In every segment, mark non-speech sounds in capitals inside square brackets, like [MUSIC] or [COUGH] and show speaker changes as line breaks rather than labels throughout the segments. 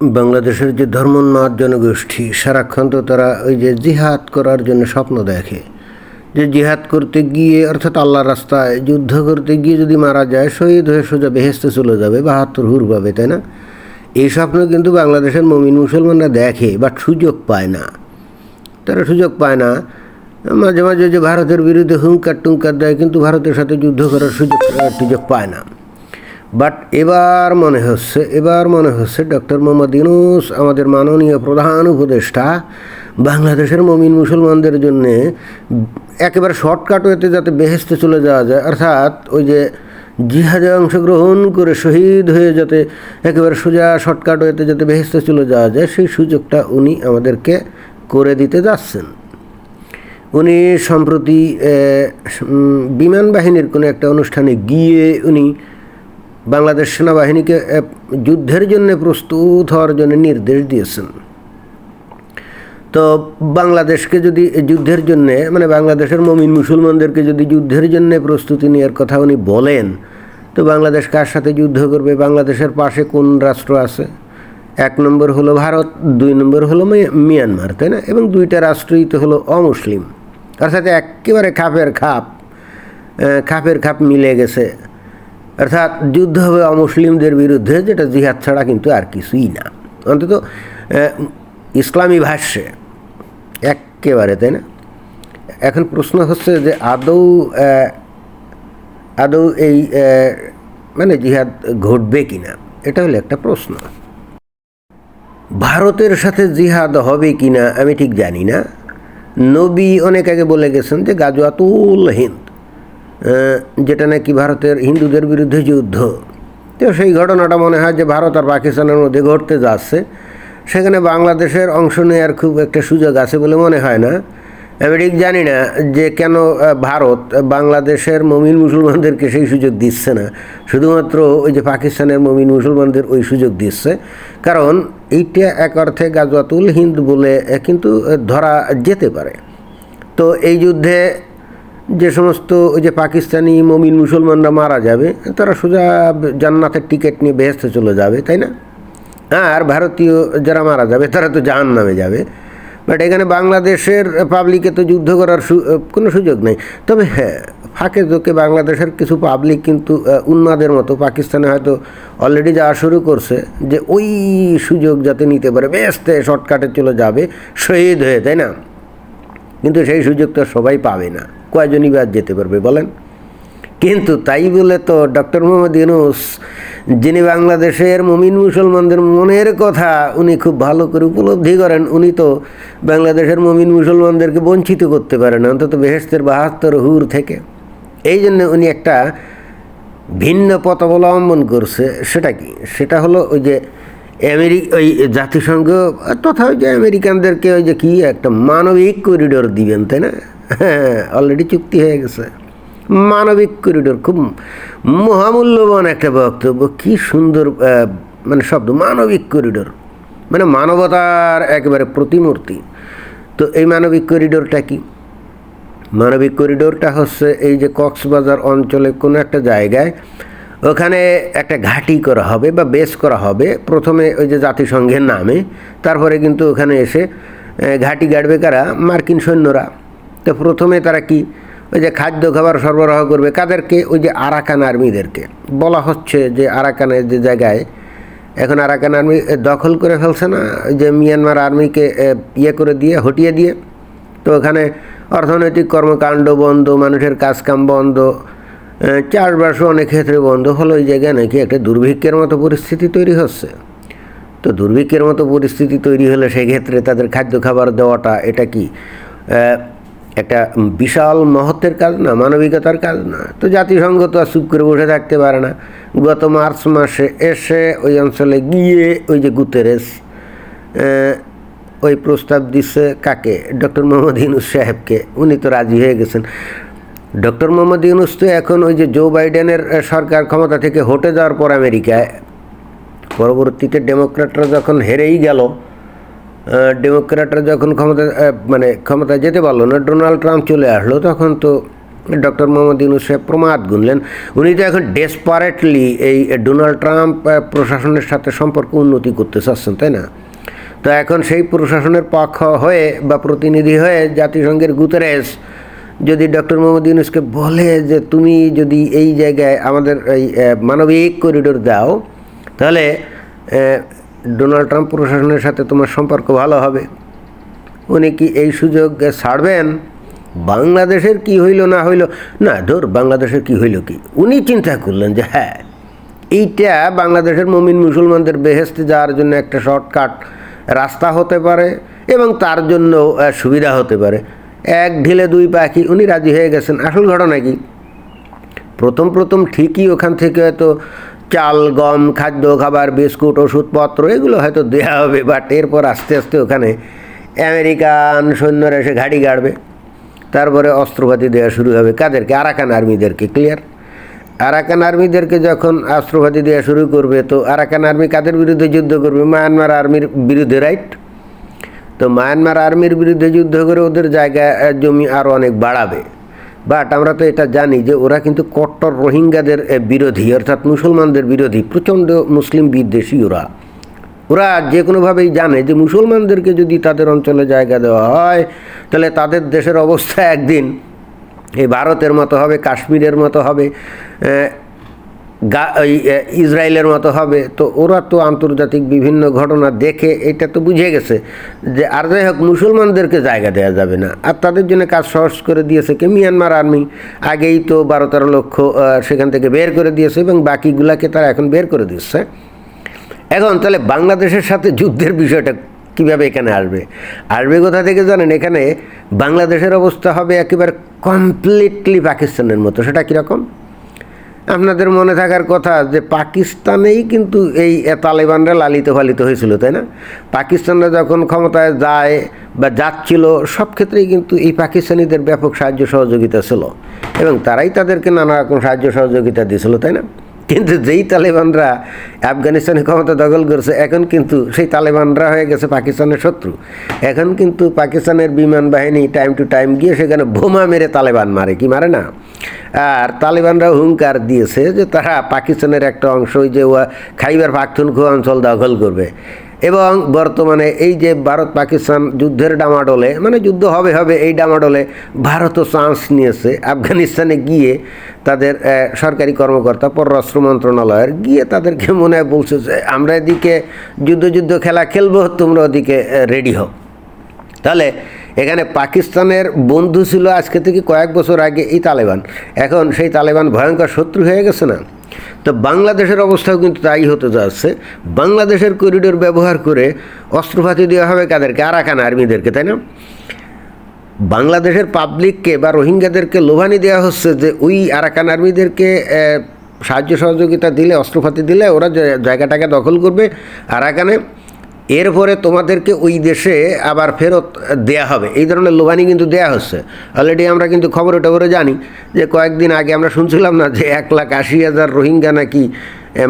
বাংলাদেশের যে ধর্মোন্মাদ জনগোষ্ঠী, সারাক্ষণ তো তারা ওই যে জিহাদ করার জন্য স্বপ্ন দেখে। যে জিহাদ করতে গিয়ে, অর্থাৎ আল্লাহর রাস্তায় যুদ্ধ করতে গিয়ে যদি মারা যায়, শহীদ হয়ে সোজা বেহেস্তে চলে যাবে, বাহাত্তর হুর পাবে, তাই না? এই স্বপ্ন কিন্তু বাংলাদেশের মমিন মুসলমানরা দেখে, বা সুযোগ পায় না। তারা সুযোগ পায় না। মাঝে মাঝে যে ভারতের বিরুদ্ধে হুঙ্কার টুঙ্কার দেয়, কিন্তু ভারতের সাথে যুদ্ধ করার সুযোগ সুযোগ পায় না। বাট এবার মনে হচ্ছে, এবার মনে হচ্ছে ডক্টর মোহাম্মদ ইউনুস আমাদের মাননীয় প্রধান উপদেষ্টা বাংলাদেশের মমিন মুসলমানদের জন্য একেবারে শর্টকাট হতে যাতে বেহেস্তে চলে যাওয়া যায়, অর্থাৎ ওই যে জিহাদে অংশগ্রহণ করে শহীদ হয়ে যাতে একেবারে সোজা শর্টকাট হতে যাতে বেহেস্তে চলে যাওয়া যায়, সেই সুযোগটা উনি আমাদেরকে করে দিতে যাচ্ছেন। উনি সম্প্রতি বিমান বাহিনীর কোনো একটা অনুষ্ঠানে গিয়ে উনি বাংলাদেশ সেনাবাহিনীকে যুদ্ধের জন্য প্রস্তুত হওয়ার জন্য নির্দেশ দিয়েছেন। তো বাংলাদেশকে যদি যুদ্ধের জন্যে মানে বাংলাদেশের মমিন মুসলমানদেরকে যদি যুদ্ধের জন্য প্রস্তুতি নেওয়ার কথা উনি বলেন, তো বাংলাদেশ কার সাথে যুদ্ধ করবে? বাংলাদেশের পাশে কোন রাষ্ট্র আছে? এক নম্বর হলো ভারত, দুই নম্বর হলো মিয়ানমার, তাই না? এবং দুইটা রাষ্ট্রই তো হলো অমুসলিম। অর্থাৎ একেবারে খাপের খাপ খাপের খাপ মিলে গেছে। অর্থাৎ যুদ্ধ হবে অমুসলিমদের বিরুদ্ধে, যেটা জিহাদ ছাড়া কিন্তু আর কিছুই না। অন্তত ইসলামী ভাষ্যে একেবারে তাই না? এখন প্রশ্ন হচ্ছে যে আদৌ আদৌ এই মানে জিহাদ ঘটবে কি না এটা হলো একটা প্রশ্ন। ভারতের সাথে জিহাদ হবে কি না আমি ঠিক জানি না। নবী অনেক আগে বলে গেছেন যে গাজওয়াতুল হিন্দ। যেটা নাকি ভারতের হিন্দুদের বিরুদ্ধে যুদ্ধ। তো সেই ঘটনাটা মনে হয় যে ভারত আর পাকিস্তানের মধ্যে ঘটতে যাচ্ছে। সেখানে বাংলাদেশের অংশ নেওয়ার খুব একটা সুযোগ আছে বলে মনে হয় না। আমি ঠিক জানি না যে কেন ভারত বাংলাদেশের মমিন মুসলমানদেরকে সেই সুযোগ দিচ্ছে না। শুধুমাত্র ওই যে পাকিস্তানের মমিন মুসলমানদের ওই সুযোগ দিচ্ছে। কারণ এইটা এক অর্থে গাজওয়াতুল হিন্দ বলে কিন্তু ধরা যেতে পারে। তো এই যুদ্ধে যে সমস্ত ওই যে পাকিস্তানি মমিন মুসলমানরা মারা যাবে, তারা সোজা জান্নাতের টিকিট নিয়ে বেহেস্তে চলে যাবে, তাই না? আর ভারতীয় যারা মারা যাবে, তারা তো জাহান নামে যাবে। বাট এখানে বাংলাদেশের পাবলিকে তো যুদ্ধ করার কোনো সুযোগ নেই। তবে হ্যাঁ ফাঁকে যোকে বাংলাদেশের কিছু পাবলিক কিন্তু উন্মাদের মতো পাকিস্তানে হয়তো অলরেডি যাওয়া শুরু করছে, যে ওই সুযোগ যাতে নিতে পারে বেস্তে শর্টকাটে চলে যাবে, শহীদ হয়ে, তাই না? কিন্তু সেই সুযোগ তো সবাই পাবে না। কয়জনই বা যেতে পারবে বলেন? কিন্তু তাই বলে তো ডক্টর মোহাম্মদ ইউনুস, যিনি বাংলাদেশের মমিন মুসলমানদের মনের কথা উনি খুব ভালো করে উপলব্ধি করেন, উনি তো বাংলাদেশের মমিন মুসলমানদেরকে বঞ্চিত করতে পারেন অন্তত বেহেস্তের বাহাত্তর হুর থেকে। এই জন্য উনি একটা ভিন্ন পথ অবলম্বন করছে, সেটা কি? সেটা হলো ওই যে আমেরিক ওই জাতিসংঘ, তথা ওই যে আমেরিকানদেরকে ওই যে কি একটা মানবিক করিডোর দিবেন, তাই না? [LAUGHS] হ্যাঁ অলরেডি চুক্তি হয়ে গেছে। মানবিক করিডোর খুব মহামূল্যবান একটা বক্তব্য। কি সুন্দর মানে শব্দ, মানবিক করিডোর মানে মানবতার একেবারে প্রতিমূর্তি। তো এই মানবিক করিডোরটা কি? মানবিক করিডোরটা হচ্ছে এই যে কক্সবাজার অঞ্চলে কোনো একটা জায়গায় ওখানে একটা ঘাঁটি করা হবে বা বেস করা হবে। প্রথমে ওই যে জাতিসংঘের নামে, তারপরে কিন্তু ওখানে এসে ঘাঁটি গাড়বে কারা? মার্কিন সৈন্যরা। তো প্রথমে তারা কি? ওই যে খাদ্য খাবার সরবরাহ করবে। কাদেরকে? ওই যে আরাকান আর্মিদেরকে। বলা হচ্ছে যে আরাকানের যে জায়গায়, এখন আরাকান আর্মি দখল করে ফেলছে না? ওই যে মিয়ানমার আর্মিকে ইয়ে করে দিয়ে, হটিয়ে দিয়ে। তো ওখানে অর্থনৈতিক কর্মকাণ্ড বন্ধ, মানুষের কাজকাম বন্ধ চাষবাসও অনেক ক্ষেত্রে বন্ধ। হলো ওই জায়গায় নাকি একটা দুর্ভিক্ষের মতো পরিস্থিতি তৈরি হচ্ছে। তো দুর্ভিক্ষের মতো পরিস্থিতি তৈরি হলে সেক্ষেত্রে তাদের খাদ্য খাবার দেওয়াটা, এটা কি? একটা বিশাল মহত্বের কাজ না, মানবিকতার কাজ না। তো জাতিসংঘ তো আর চুপ করে বসে থাকতে পারে না। গত মার্চ মাসে এসে ওই অঞ্চলে গিয়ে ওই যে গুতেরেস ওই প্রস্তাব দিচ্ছে কাকে? ডক্টর মোহাম্মদ ইউনুস সাহেবকে। উনি তো রাজি হয়ে গেছেন। ডক্টর মোহাম্মদ ইউনুস তো এখন ওই যে জো বাইডেনের সরকার ক্ষমতা থেকে হটে যাওয়ার পর আমেরিকায়। পরবর্তীতে ডেমোক্র্যাটরা যখন হেরেই গেল ডেমোক্র্যাটরা যখন ক্ষমতা মানে ক্ষমতায় যেতে পারল না, ডোনাল্ড ট্রাম্প চলে আসলো, তখন তো ডক্টর মোহাম্মদ ইউনুস সাহেব প্রমাদ গুনলেন। উনি তো এখন ডেসপারেটলি এই ডোনাল্ড ট্রাম্প প্রশাসনের সাথে সম্পর্ক উন্নতি করতে চাচ্ছেন, তাই না? তো এখন সেই প্রশাসনের পক্ষ হয়ে বা প্রতিনিধি হয়ে জাতিসংঘের গুতেরেস যদি ডক্টর মোহাম্মদ ইউনুসকে বলে যে তুমি যদি এই জায়গায় আমাদের এই মানবিক করিডোর দাও, তাহলে ডোনাল্ড ট্রাম্প প্রশাসনের সাথে তোমার সম্পর্ক ভালো হবে। উনি কি এই সুযোগ ছাড়বেন? বাংলাদেশের কি হইল না হইল? না, ধর বাংলাদেশের কি হইল কি? উনি চিন্তা করলেন যে হ্যাঁ এইটা বাংলাদেশের মমিন মুসলমানদের বেহেস্তে যাওয়ার জন্য একটা শর্টকাট রাস্তা হতে পারে এবং তার জন্য সুবিধা হতে পারে। এক ঢিলে দুই পাখি, উনি রাজি হয়ে গেছেন। আসল ঘটনা কি? প্রথম প্রথম ঠিকই ওখান থেকে হয়তো চাল, গম, খাদ্য, খাবার, বিস্কুট, ওষুধপত্র, এগুলো হয়তো দেওয়া হবে বাট এরপর আস্তে আস্তে ওখানে আমেরিকান সৈন্যরা এসে ঘাড়ি গাড়বে। তারপরে অস্ত্রপাতি দেওয়া শুরু হবে কাদেরকে? আরাকান আর্মিদেরকে ক্লিয়ার আরাকান আর্মিদেরকে যখন অস্ত্রপাতি দেওয়া শুরু করবে, তো আরাকান আর্মি কাদের বিরুদ্ধে যুদ্ধ করবে? মায়ানমার আর্মির বিরুদ্ধে রাইট তো মায়ানমার আর্মির বিরুদ্ধে যুদ্ধ করে ওদের জায়গা জমি আরও অনেক বাড়াবে। বাট আমরা তো এটা জানি যে ওরা কিন্তু কট্টর রোহিঙ্গাদের বিরোধী, অর্থাৎ মুসলমানদের বিরোধী, প্রচণ্ড মুসলিম বিদ্বেষী ওরা। ওরা যে কোনোভাবেই জানে যে মুসলমানদেরকে যদি তাদের অঞ্চলে জায়গা দেওয়া হয়, তাহলে তাদের দেশের অবস্থা একদিন। এই ভারতের মতো হবে, কাশ্মীরের মতো হবে ইসরায়েলের মতো হবে। তো ওরা তো আন্তর্জাতিক বিভিন্ন ঘটনা দেখে এটা তো বুঝে গেছে যে আর যাই হোক, মুসলমানদেরকে জায়গা দেওয়া যাবে না। আর তাদের জন্য কাজ সহজ করে দিয়েছে কি? Myanmar army. আগেই তো বারো তেরো লক্ষ সেখান থেকে বের করে দিয়েছে এবং বাকিগুলাকে তারা এখন বের করে দিচ্ছে এখন তাহলে বাংলাদেশের সাথে যুদ্ধের বিষয়টা কীভাবে এখানে আসবে? আসবে কোথা থেকে জানেন? এখানে বাংলাদেশের অবস্থা হবে একেবারে কমপ্লিটলি পাকিস্তানের মতো। সেটা কীরকম? আপনাদের মনে থাকার কথা যে পাকিস্তানেই কিন্তু এই তালেবানরা লালিত পালিত হয়েছিল, তাই না? পাকিস্তানরা যখন ক্ষমতায় যায় বা যাচ্ছিল, সব ক্ষেত্রেই কিন্তু এই পাকিস্তানিদের ব্যাপক সাহায্য সহযোগিতা ছিল এবং তারাই তাদেরকে নানা রকম সাহায্য সহযোগিতা দিয়েছিল, তাই না? কিন্তু যেই তালেবানরা আফগানিস্তানে ক্ষমতা দখল করছে, এখন কিন্তু সেই তালেবানরা হয়ে গেছে পাকিস্তানের শত্রু। এখন কিন্তু পাকিস্তানের বিমান বাহিনী টাইম টু টাইম গিয়ে সেখানে বোমা মেরে তালেবান মারে, কি মারে না? আর তালেবানরা হুঙ্কার দিয়েছে যে তারা পাকিস্তানের একটা অংশ ওই যে খাইবার পাখতুনখো অঞ্চল দখল করবে। এবং বর্তমানে এই যে ভারত পাকিস্তান যুদ্ধের ডামাডোলে মানে যুদ্ধ হবে হবে এই ডামাডোলে ভারতও চান্স নিয়েছে। আফগানিস্তানে গিয়ে তাদের সরকারি কর্মকর্তা, পররাষ্ট্র মন্ত্রণালয়ের গিয়ে তাদেরকে মনে হয় বলছে যে, আমরা এদিকে যুদ্ধ যুদ্ধ, খেলা খেলব, তোমরা ওদিকে রেডি হও। তাহলে এখানে পাকিস্তানের বন্ধু ছিল আজকে থেকে কয়েক বছর আগে এই তালেবান। এখন সেই তালেবান ভয়ঙ্কর শত্রু হয়ে গেছে না? তো বাংলাদেশের অবস্থাও কিন্তু তাই হতে যাচ্ছে। বাংলাদেশের করিডোর ব্যবহার করে অস্ত্রপাতি দেওয়া হবে কাদেরকে? আরাকান আর্মিদেরকে, তাই না? বাংলাদেশের পাবলিককে বা রোহিঙ্গাদেরকে লোভানি দেওয়া হচ্ছে যে ওই আরাকান আর্মিদেরকে সাহায্য সহযোগিতা দিলে অস্ত্রপাতি দিলে ওরা জায়গাটাকে দখল করবে আরাকানে। এরপরে তোমাদেরকে ওই দেশে আবার ফেরত দেয়া হবে। এই ধরনের লোভানি কিন্তু দেয়া হচ্ছে। অলরেডি আমরা কিন্তু খবরে টবরে জানি যে কয়েকদিন আগে আমরা শুনছিলাম না যে এক লাখ আশি হাজার রোহিঙ্গা নাকি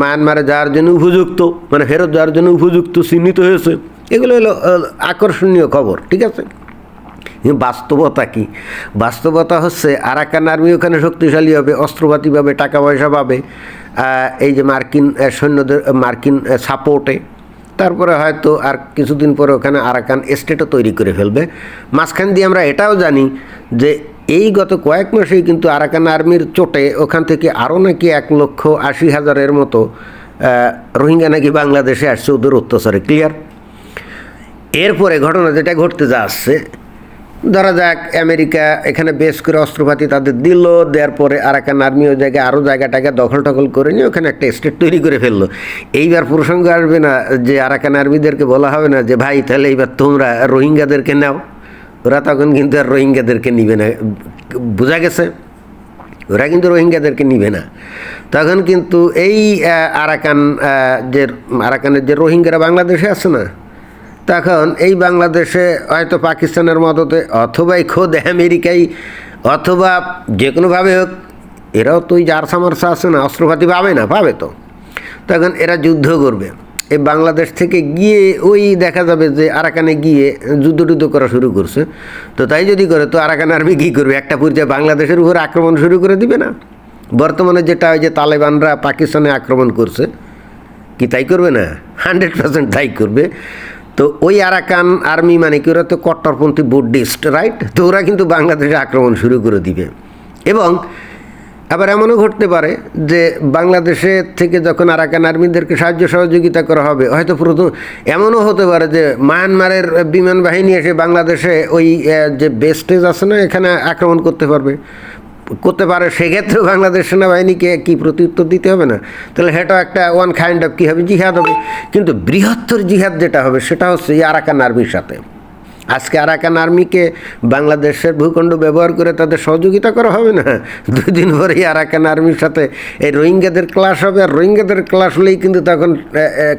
মায়ানমারে যাওয়ার জন্য উপযুক্ত মানে ফেরত যাওয়ার জন্য উপযুক্ত চিহ্নিত হয়েছে। এগুলো হলো আকর্ষণীয় খবর, ঠিক আছে? বাস্তবতা কি? বাস্তবতা হচ্ছে আরাকান আর্মি ওখানে শক্তিশালী হবে, অস্ত্রপাতি পাবে, টাকা পয়সা পাবে এই যে মার্কিন সৈন্যদের, মার্কিন সাপোর্টে তারপরে হয়তো আর কিছুদিন পরে ওখানে আরাকান স্টেটও তৈরি করে ফেলবে। মাঝখান দিয়ে আমরা এটাও জানি যে এই গত কয়েক মাসেই কিন্তু আরাকান আর্মির চোটে ওখান থেকে আরও নাকি এক লক্ষ আশি হাজারের মতো রোহিঙ্গা নাকি বাংলাদেশে আসছে ওদের অত্যাচারে। ক্লিয়ার এরপরে ঘটনা যেটা ঘটতে যাচ্ছে ধরা যাক আমেরিকা এখানে বেশ করে অস্ত্রপাতি তাদের দিল, দেওয়ার পরে আর আরাকান আর্মি ওই জায়গায় আরও জায়গাটাকে দখল টখল করে নিয়ে ওখানে একটা স্টেট তৈরি করে ফেলল। এইবার প্রসঙ্গ আসবে না যে আরাকান আর্মিদেরকে বলা হবে না যে, ভাই, তাহলে এইবার তোমরা রোহিঙ্গাদেরকে নাও। ওরা তখন কিন্তু আর রোহিঙ্গাদেরকে নিবে না। বোঝা গেছে? ওরা কিন্তু রোহিঙ্গাদেরকে নিবে না। তখন কিন্তু এই আরাকান যে, আরাকানের যে রোহিঙ্গারা বাংলাদেশে আছে না তখন এই বাংলাদেশে হয়তো পাকিস্তানের মদতে অথবা খোদ আমেরিকাই অথবা যে কোনোভাবে হোক, এরাও তো ওই জারসা মারসা আছে না, অস্ত্রপাতি পাবে না, পাবে তো। তখন এরা যুদ্ধ করবে। এই বাংলাদেশ থেকে গিয়ে ওই দেখা যাবে যে আরাকানে গিয়ে যুদ্ধ টুদ্ধ করা শুরু করছে। তো তাই যদি করে, তো আরাকান আর্মি কী করবে? একটা পর্যায়ে বাংলাদেশের উপর আক্রমণ শুরু করে দিবে না? বর্তমানে যেটা ওই যে তালেবানরা পাকিস্তানে আক্রমণ করছে, কি তাই করবে না? হান্ড্রেড পার্সেন্ট তাই করবে। তো ওই আরাকান আর্মি মানে কি, ওরা তো কট্টরপন্থী বুদ্ধিস্ট রাইট তো ওরা কিন্তু বাংলাদেশে আক্রমণ শুরু করে দিবে। এবং আবার এমনও ঘটতে পারে যে বাংলাদেশে থেকে যখন আরাকান আর্মিদেরকে সাহায্য সহযোগিতা করা হবে, হয়তো প্রথম এমনও হতে পারে যে মায়ানমারের বিমান বাহিনী এসে বাংলাদেশে ওই যে বেস্টেজ আছে না, এখানে আক্রমণ করতে পারবে। করতে পারে, সেক্ষেত্রেও বাংলাদেশ সেনাবাহিনীকে কি প্রত্যুত্তর দিতে হবে না? তাহলে সেটাও একটা ওয়ান কাইন্ড অফ কী হবে? জিহাদ হবে। কিন্তু বৃহত্তর জিহাদ যেটা হবে, সেটা হচ্ছে আরাকান আর্মির সাথে। আজকে আরাকান আর্মিকে বাংলাদেশের ভূখণ্ড ব্যবহার করে তাদের সহযোগিতা করা হবে না? দুই দিন পরেই আরাকান আর্মির সাথে এই রোহিঙ্গাদের ক্লাস হবে। আর রোহিঙ্গাদের ক্লাস হলেই কিন্তু তখন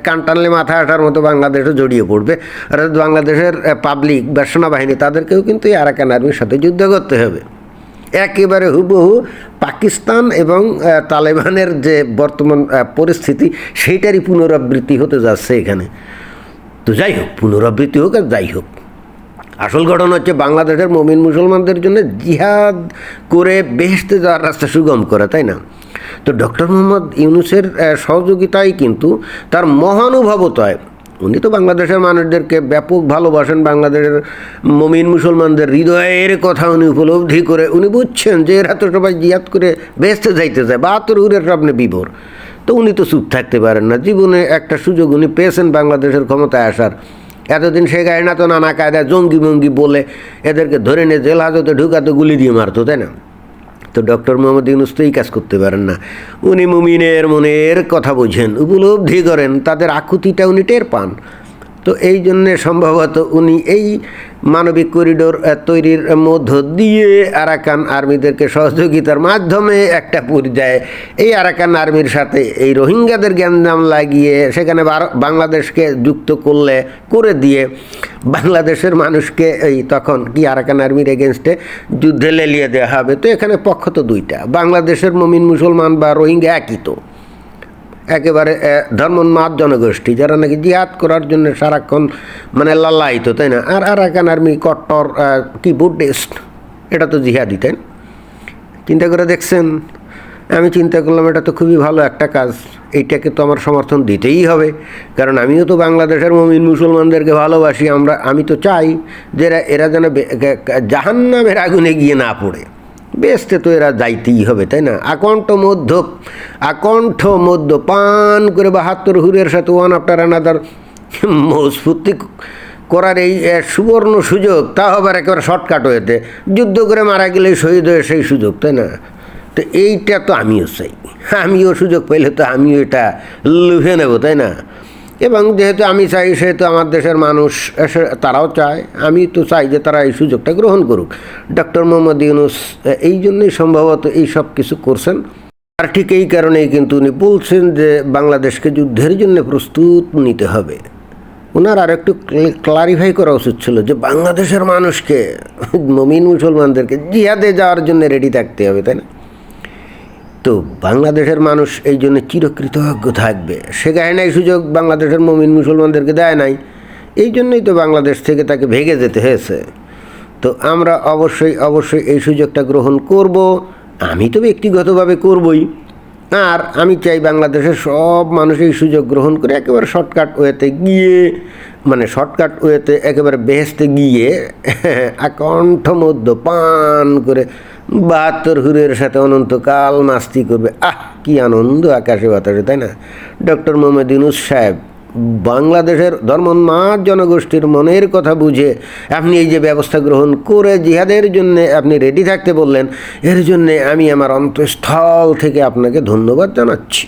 কান টানলে মাথা আটার মতো বাংলাদেশও জড়িয়ে পড়বে। আর বাংলাদেশের পাবলিক বা সেনাবাহিনী, তাদেরকেও কিন্তু এই আরাকান আর্মির সাথে যুদ্ধ করতে হবে। একেবারে হুবহু পাকিস্তান এবং তালেবানের যে বর্তমান পরিস্থিতি সেইটারই পুনরাবৃত্তি হতে যাচ্ছে এখানে। তো যাই হোক পুনরাবৃত্তি হোক আর যাই হোক। আসল ঘটনা হচ্ছে বাংলাদেশের মমিন মুসলমানদের জন্য জিহাদ করে বেহেস্তে যাওয়ার রাস্তা সুগম করা তাই না? তো ডক্টর মোহাম্মদ ইউনুসের আহ, সহযোগিতাই কিন্তু তার মহানুভবতায় উনি তো বাংলাদেশের মানুষদেরকে ব্যাপক ভালোবাসেন, বাংলাদেশের মমিন মুসলমানদের হৃদয়ের কথা উনি উপলব্ধি করে, উনি বুঝছেন যে এরা তো সবাই জিহাদ করে বেহেস্তে যাইতে চায় বাহাত্তর উরের আপনি বিভোর। তো উনি তো চুপ থাকতে পারেন না। জীবনে একটা সুযোগ উনি পেয়েছেন বাংলাদেশের ক্ষমতায় আসার। এতদিন সে গায়ে না তো নানা কায়দায় জঙ্গি মঙ্গি বলে এদেরকে ধরে নিয়ে জেল হাজতে ঢুকাতে গুলি দিয়ে মারতো, তাই না? তো ডক্টর মোহাম্মদ ইউনুস তো এই কাজ করতে পারেন না। উনি মুমিনের মনের কথা বোঝেন, উপলব্ধি করেন, তাদের আকুতিটা উনি টের পান। তো এই জন্যে সম্ভবত উনি এই মানবিক করিডোর তৈরির মধ্য দিয়ে আরাকান আর্মিদেরকে সহযোগিতার মাধ্যমে একটা পর্যায়ে এই আরাকান আর্মির সাথে এই রোহিঙ্গাদের জ্ঞানদাম লাগিয়ে সেখানে বাংলাদেশকে যুক্ত করলে, করে দিয়ে বাংলাদেশের মানুষকে এই তখন কি আরাকান আর্মির এগেনস্টে যুদ্ধে লেলিয়ে দেওয়া হবে। তো এখানে পক্ষ তো দুইটা, বাংলাদেশের মমিন মুসলমান বা রোহিঙ্গা একই তো। একেবারে ধর্মোন্মাদ জনগোষ্ঠী, যারা নাকি জিহাদ করার জন্য সারাক্ষণ মানে লালায়িত, তাই না? আর আর আরাকান আর্মি, কট্টর কি বুদ্ধিস্ট, এটা তো জিহাদি, তাই? চিন্তা করে দেখছেন? আমি চিন্তা করলাম, এটা তো খুবই ভালো একটা কাজ, এইটাকে তো আমার সমর্থন দিতেই হবে, কারণ আমিও তো বাংলাদেশের মমিন মুসলমানদেরকে ভালোবাসি, আমরা, আমি তো চাই যে এরা যেন জাহান্নামের আগুনে গিয়ে না পড়ে। বেসতে তো এরা যাইতেই হবে, তাই না? আকণ্ঠ মধ্য আকণ্ঠ মধ্য, পান করে বাহাত্তর হুরের সাথে ওয়ান আফটার আনাদার মজবুতি করার এই সুবর্ণ সুযোগ, তা আবার একেবারে শর্টকাট হয়েতে যুদ্ধ করে মারা গেলে শহীদ হয়ে সেই সুযোগ, তাই না? তো এইটা তো আমিও চাই। আমিও সুযোগ পেলে তো আমিও এটা লুভে নেব, তাই না? এবং যেহেতু আমি চাই, সেহেতু আমার দেশের মানুষ এসে তারাও চায়। আমি তো চাই যে তারা এই সুযোগটা গ্রহণ করুক। ডক্টর মোহাম্মদ ইউনুস এই জন্যই সম্ভবত এই সব কিছু করছেন। আর ঠিক এই কারণেই কিন্তু উনি বলছেন যে বাংলাদেশকে যুদ্ধের জন্য প্রস্তুত নিতে হবে। ওনার আর একটু ক্লারিফাই করা উচিত ছিল যে বাংলাদেশের মানুষকে, মমিন মুসলমানদেরকে জিহাদে যাওয়ার জন্য রেডি থাকতে হবে, তাই না? তো বাংলাদেশের মানুষ এই জন্য চিরকৃতজ্ঞ থাকবে। সে গায়ে নাই সুযোগ বাংলাদেশের মমিন মুসলমানদেরকে দেয় নাই। এই জন্যই তো বাংলাদেশ থেকে তাকে ভেগে যেতে হয়েছে। তো আমরা অবশ্যই অবশ্যই এই সুযোগটা গ্রহণ করব। আমি তো ব্যক্তিগতভাবে করবই। আর আমি চাই বাংলাদেশের সব মানুষ এই সুযোগ গ্রহণ করে একেবারে শর্টকাট ওয়েতে গিয়ে মানে শর্টকাট ওয়েতে একেবারে বেহেস্তে গিয়ে, [LAUGHS] আকণ্ঠ মধ্য পান করে বাহাত্তর হুরের সাথে অনন্তকাল মাস্তি করবে। আহ, কি আনন্দ আকাশে বাতাসে, তাই না? ডক্টর মোহাম্মদ সাহেব, বাংলাদেশের ধর্মোন্মাদ জনগোষ্ঠীর মনের কথা বুঝে আপনি এই যে ব্যবস্থা গ্রহণ করে জিহাদের জন্য আপনি রেডি থাকতে বললেন, এর জন্যে আমি আমার অন্তঃস্থল থেকে আপনাকে ধন্যবাদ জানাচ্ছি।